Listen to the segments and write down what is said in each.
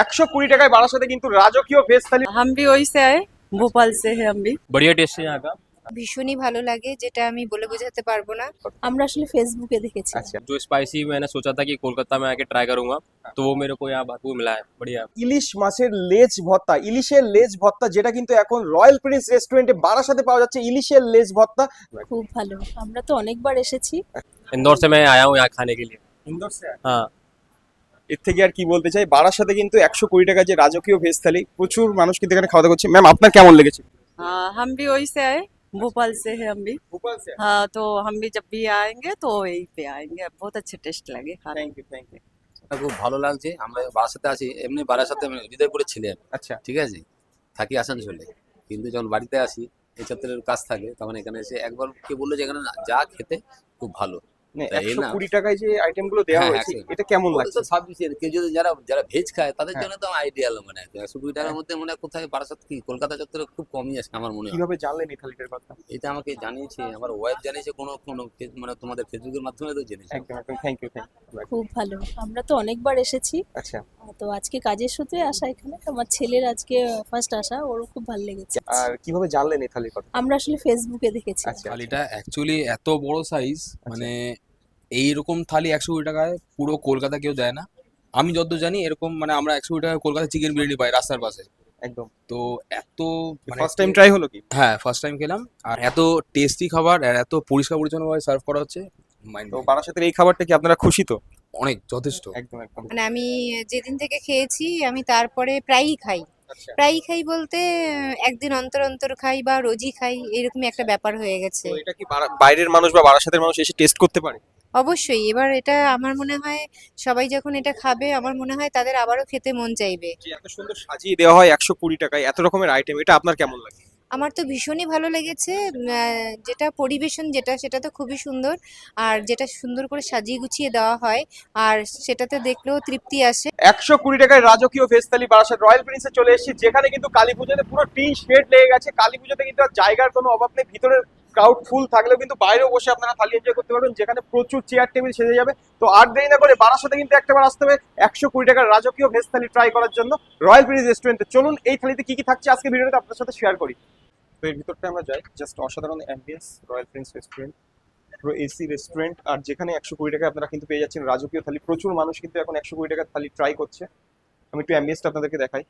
একশো কুড়ি টাকায় বারাসাতে কিন্তু রাজকীয় ভেজ থালি हम भी वहीं से आए भोपाल से है हम भी बढ़िया टेस्ट है यहाँ का ভীষণই ভালো লাগে যেটা আমি বলে বোঝাতে পারবো না আমরা আসলে ফেসবুকে দেখেছি আচ্ছা जो स्पाइसी मैंने सोचा था कि कोलकाता में आके ट्राई करूंगा तो वो मेरे को यहाँ भरपूर मिला है बढ़िया ইলিশ মাছের লেজ ভর্তা ইলিশের লেজ ভর্তা যেটা কিন্তু এখন রয়্যাল প্রিন্স রেস্টুরেন্টে বারাসাতে পাওয়া যাচ্ছে ইলিশের লেজ ভর্তা খুব ভালো আমরা তো অনেকবার এসেছি इंदौर से मैं आया हूँ यहाँ खाने के लिए ইন্দোর সে हाँ এর থেকে আর কি বলতে চাই বারাসাতে কিন্তু একশো কুড়ি টাকা যে রাজকীয় ভেজ থালি প্রচুর মানুষ কিন্তু এখানে খাওয়া দাওয়া করছে ম্যাম আপনার কেমন লেগেছে हाँ हम भी वहीं से आए भोपाल से है हम भी ভোপাল সে हाँ तो हम भी जब भी आएंगे तो वहीं पे आएंगे बहुत अच्छे टेस्ट लगे खाने থ্যাংক ইউ থ্যাংক ইউ আমার খুব ভালো লাগছে আমরা বারাসাতে আছি এমনি বারাসাতে আমি হৃদয়পুরে ছিলেন আচ্ছা ঠিক আছে থাকি আসানসোলে কিন্তু যখন বাড়িতে আসি এই চত্বরের কাজ থাকে তখন এখানে এসে একবার কে বললো যে এখানে না, যা খেতে খুব ভালো মানে তাই একশো কুড়ি টাকায় যে আইটেমগুলো দেওয়া হ্যাঁ, হয়েছে এটা কেমন লাগছে? কেউ যদি যারা যারা ভেজ খায় তাদের হ্যাঁ। জন্য তো আইডিয়াল মানে একশো কুড়ি টাকার মধ্যে মনে হয় কোথায় বারাসাত কি? কলকাতা চত্বরে খুব কমই আছে আমার মনে হয়। কীভাবে জানলেন এই থালিটার কথা এটা আমাকে জানিয়েছে আমার ওয়াইফ জানিয়েছে কোনো কোনো মানে তোমাদের ফেসবুকের মাধ্যমে তো জেনেছে। একদম একদম থ্যাংক ইউ থ্যাংক ইউ খুব ভালো। আমরা তো অনেকবার এসেছি। আচ্ছা। তো আজকে কাজের সূত্রে আসা এখানে। আমার ছেলের আজকে ফার্স্ট আসা ওরও খুব ভালো লেগেছে। আর কীভাবে জানলেন এই থালির কথা আমরা আসলে ফেসবুকে দেখেছি। আচ্ছা থালিটা অ্যাকচুয়ালি এত বড় সাইজ মানে এইরকম থালি একশো কুড়ি টাকায় পুরো কলকাতা কেউ দেয় না। আমি যত জানি এরকম মানে আমরা একশো কুড়ি টাকায় কলকাতা চিকেন বিরিয়ানি পাই রাস্তার পাশে। একদম। তো এত মানে ফার্স্ট টাইম ট্রাই হলো কি? হ্যাঁ ফার্স্ট টাইম খেলাম। আর এত টেস্টি খাবার আর এত পরিষ্কার পরিচ্ছন্নভাবে সার্ভ করা হচ্ছে মাইন্ড তো বারাসাতের এই খাবারটা কি আপনারা খুশি তো? অনেক যথেষ্ট। একদম একদম। মানে আমি যেদিন থেকে খেয়েছি আমি তারপরে প্রায়ই খাই। আচ্ছা। প্রায়ই খাই বলতে একদিন অন্তর অন্তর খাই বা রোজই খাই এরকমই একটা ব্যাপার হয়ে গেছে। এটা কি বারা- বাইরের মানুষ বা বারাসাতের মানুষ এসে টেস্ট করতে পারে? অবশ্যই। এবার এটা আমার মনে হয় সবাই যখন এটা খাবে আমার মনে হয় তাদের আবারও খেতে মন চাইবে। যে এত সুন্দর সাজিয়ে দেওয়া হয় একশো কুড়ি টাকায় এত রকমের আইটেম এটা আপনার কেমন লাগে? আমার তো ভীষণই ভালো লেগেছে। যেটা পরিবেশন যেটা সেটা তো খুবই সুন্দর। আর যেটা সুন্দর করে সাজিয়ে গুছিয়ে দেওয়া হয় আর সেটাতে দেখলেও তৃপ্তি আসে। একশো কুড়ি টাকায় রাজকীয় ভেজ থালি বারাসাত রয়্যাল প্রিন্সে চলে এসেছি। যেখানে কিন্তু কালী পুজোতে পুরো টিন শেড লেগে গেছে। কালী পুজোতে কিন্তু আর জায়গার কোনো অভাব নেই ভিতরে ক্রাউড ফুল থাকলেও কিন্তু বাইরেও বসে আপনারা থালি এনজয় করতে পারবেন, যেখানে প্রচুর চেয়ার টেবিল সেজে যাবে। তো আর দেরি না করে বারাসাতে কিন্তু একটাবার আসতে হবে একশো কুড়ি টাকার রাজকীয় ভেজ থালি ট্রাই করার জন্য রয়্যাল প্রিন্স রেস্টুরেন্টে চলুন এই থালিতে কি কি থাকছে আজকে ভিডিওতে আপনার সাথে শেয়ার করি। তো এর ভিতরটা আমরা যাই জাস্ট অসাধারণ অ্যাম্বিয়েন্স রয়্যাল প্রিন্স রেস্টুরেন্ট পুরো এসি রেস্টুরেন্ট আর যেখানে একশো কুড়ি টাকা আপনারা কিন্তু পেয়ে যাচ্ছেন রাজকীয় থালি। প্রচুর মানুষ কিন্তু এখন একশো কুড়ি টাকার থালি ট্রাই করছে। আমি একটু অ্যাম্বিয়েন্সটা আপনাদেরকে দেখাই।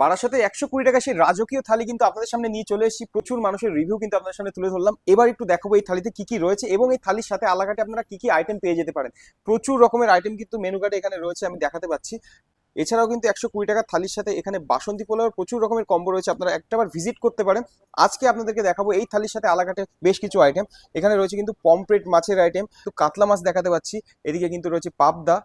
বারাসাতে একশো কুড়ি টাকা সেই রাজকীয় থালি কিন্তু আপনাদের সামনে নিয়ে চলে এসেছি। প্রচুর মানুষের রিভিউ কিন্তু আপনাদের সামনে তুলে ধরলাম। এবার একটু দেখাবো এই থালিতে কি কি রয়েছে এবং এই থালির সাথে আলাকাটে আপনারা কি কি আইটেম পেয়ে যেতে পারেন। প্রচুর রকমের আইটেম কিন্তু মেনু কার্ডে এখানে রয়েছে, আমি দেখাতে পাচ্ছি। এছাড়াও কিন্তু একশো কুড়ি টাকার থালির সাথে এখানে বাসন্তী পোলাওয়ের প্রচুর রকমের কম্বো রয়েছে, আপনারা একটাবার ভিজিট করতে পারেন। আজকে আপনাদেরকে দেখাবো এই থালির সাথে আলাকাটে বেশ কিছু আইটেম এখানে রয়েছে কিন্তু পমপ্লেট মাছের আইটেম তো কাতলা মাছ দেখাতে পাচ্ছি। এদিকে কিন্তু রয়েছে পাবদা,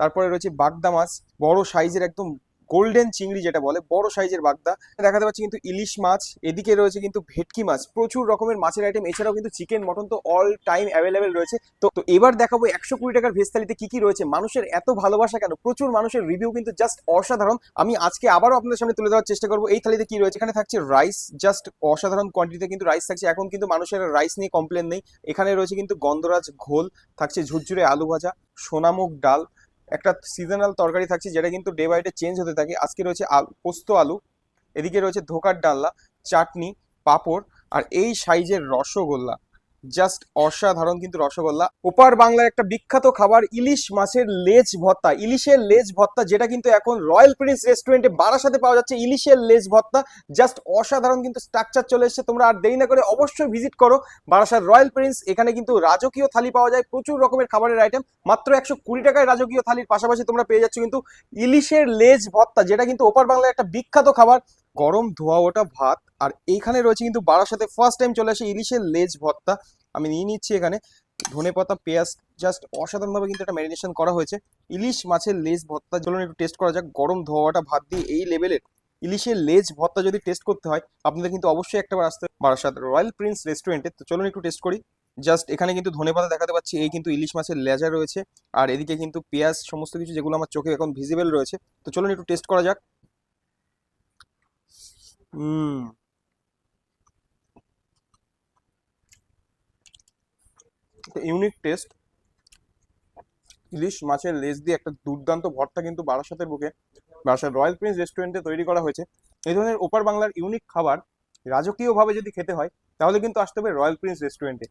তারপরে রয়েছে বাগদা মাছ, বড় সাইজের একদম গোল্ডেন চিংড়ি যেটা বলে, বড় সাইজের বাগদা। দেখাতে পাচ্ছি কিন্তু ইলিশ মাছ, এদিকে রয়েছে কিন্তু ভেটকি মাছ। প্রচুর রকমের মাছের আইটেম এছাড়াও কিন্তু চিকেন মটন তো অল টাইম অ্যাভেলেবেল রয়েছে। তো তো এবার দেখাবো একশো কুড়ি টাকার ভেজ থালিতে কি কি রয়েছে। মানুষের এত ভালোবাসা কেন? প্রচুর মানুষের রিভিউ কিন্তু জাস্ট অসাধারণ। আমি আজকে আবারও আপনাদের সামনে তুলে দেওয়ার চেষ্টা করব। এই থালিতে কি রয়েছে? এখানে থাকছে রাইস জাস্ট অসাধারণ কোয়ান্টিটিতে কিন্তু রাইস থাকছে। এখন কিন্তু মানুষের রাইস নিয়ে কমপ্লেন নেই। এখানে রয়েছে কিন্তু গন্ধরাজ ঘোল, থাকছে ঝুরঝুরে আলু ভাজা সোনামুখ ডাল একটা সিজনাল তরকারি থাকছে, যেটা কিন্তু ডে বাই ডে চেঞ্জ হতে থাকে। আজকে রয়েছে আলু, পোস্ত আলু, এদিকে রয়েছে ধোকার ডাল্লা চাটনি, পাঁপড়, আর এই সাইজের রসগোল্লা। জাস্ট অসাধারণ কিন্তু রসগোল্লা। ওপার বাংলার একটা বিখ্যাত খাবার, ইলিশ মাছের লেজ ভর্তা। ইলিশের লেজ ভর্তা, যেটা কিন্তু এখন রয়্যাল প্রিন্স রেস্টুরেন্টে বারাসাতে পাওয়া যাচ্ছে। ইলিশের লেজ ভর্তা, জাস্ট অসাধারণ কিন্তু স্ট্রাকচার চলে এসেছে। তোমরা আর দেরি না করে অবশ্যই ভিজিট করো বারাসার রয়্যাল প্রিন্স। এখানে কিন্তু রাজকীয় থালি পাওয়া যায়। প্রচুর রকমের খাবারের আইটেম মাত্র একশো কুড়ি টাকায় রাজকীয় থালির পাশাপাশি তোমরা পেয়ে যাচ্ছ কিন্তু ইলিশের লেজ ভর্তা, যেটা কিন্তু ওপার বাংলার একটা বিখ্যাত খাবার। গরম ধোয়া ওটা ভাত, আর এইখানে রয়েছে কিন্তু বারাসাতে ফার্স্ট টাইম চলে আসে ইলিশের লেজ ভর্তা। আমি নিয়ে নিচ্ছি এখানে, ধনে পাতা, পেঁয়াজ জাস্ট অসাধারণভাবে কিন্তু একটা ম্যারিনেশন করা হয়েছে। ইলিশ মাছের লেজ ভর্তা, চলুন একটু টেস্ট করা যাক। গরম ধোয়াটা ভাত দিয়ে এই লেভেলের ইলিশের লেজ ভর্তা যদি টেস্ট করতে হয়, আপনাদের কিন্তু অবশ্যই একটাবার আসতে বারাসাত রয়্যাল প্রিন্স রেস্টুরেন্টে তো চলুন একটু টেস্ট করি। জাস্ট এখানে কিন্তু ধনেপাতা দেখাতে পাচ্ছি, এই কিন্তু ইলিশ মাছের লেজা রয়েছে। আর এদিকে কিন্তু পেঁয়াজ, সমস্ত কিছু যেগুলো আমার চোখে এখন ভিজিবল রয়েছে, তো চলুন একটু টেস্ট করা যাক। হুম ইউনিক টেস্ট ইলিশ মাছের লেজ দিয়ে একটা দুর্দান্ত ভর্তা কিন্তু বারাসাতের বুকে। বারাসাত রয়্যাল প্রিন্স রেস্টুরেন্টে তৈরি করা হয়েছে। এই ধরনের ওপার বাংলার ইউনিক খাবার রাজকীয়ভাবে যদি খেতে হয়, তাহলে কিন্তু আসতে হবে রয়্যাল প্রিন্স রেস্টুরেন্টে।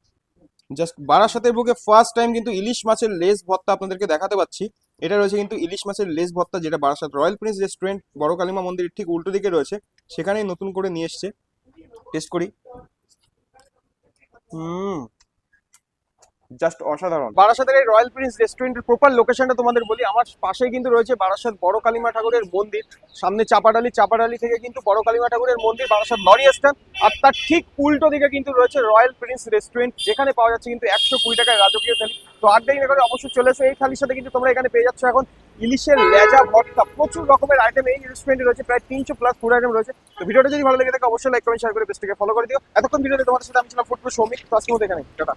জাস্ট বারাসাতের বুকে ফার্স্ট টাইম কিন্তু ইলিশ মাছের লেজ ভর্তা আপনাদেরকে দেখাতে পাচ্ছি। এটা রয়েছে কিন্তু ইলিশ মাছের লেজ ভর্তা যেটা বারাসাত রয়্যাল প্রিন্স রেস্টুরেন্ট বড় কালিমা মন্দিরের ঠিক উল্টো দিকে রয়েছে। সেখানেই নতুন করে নিয়ে এসছে। টেস্ট করি। হুম। জাস্ট অসাধারণ। বারাসাতের এই রয়্যাল প্রিন্স রেস্টুরেন্টের প্রপার লোকেশনটা তোমাদের বলি। আমার পাশেই কিন্তু রয়েছে বারাসাত বড় কালীমা ঠাকুরের মন্দির। সামনে চাপাডালি চাপাডালি থেকে কিন্তু বড় কালীমা ঠাকুরের মন্দির বারাসাত লরি স্ট্যান্ড। আর তার ঠিক উল্টো দিকে কিন্তু রয়েছে রয়্যাল প্রিন্স রেস্টুরেন্ট যেখানে পাওয়া যাচ্ছে কিন্তু একশো কুড়ি টাকায় রাজকীয় থালি। তো আর দেরি না করে অবশ্যই চলে এসো। এই থালির সাথে কিন্তু তোমরা এখানে পেয়ে যাচ্ছ এখন ইলিশের লেজা, ভর্তা, প্রচুর রকমের আইটেম এই রেস্টুরেন্টে রয়েছে, প্রায় তিনশো প্লাস ফুড আইটেম রয়েছে। তো ভিডিওটা যদি ভালো লেগে থাকে, অবশ্যই লাইক কমেন্ট শেয়ার করে বেস্টকে ফলো করে দিও। এতক্ষণ ভিডিওতে তোমাদের সাথে আমি ছিলাম ফুটবল সৌমিক তো আজকে এখানে টাটা।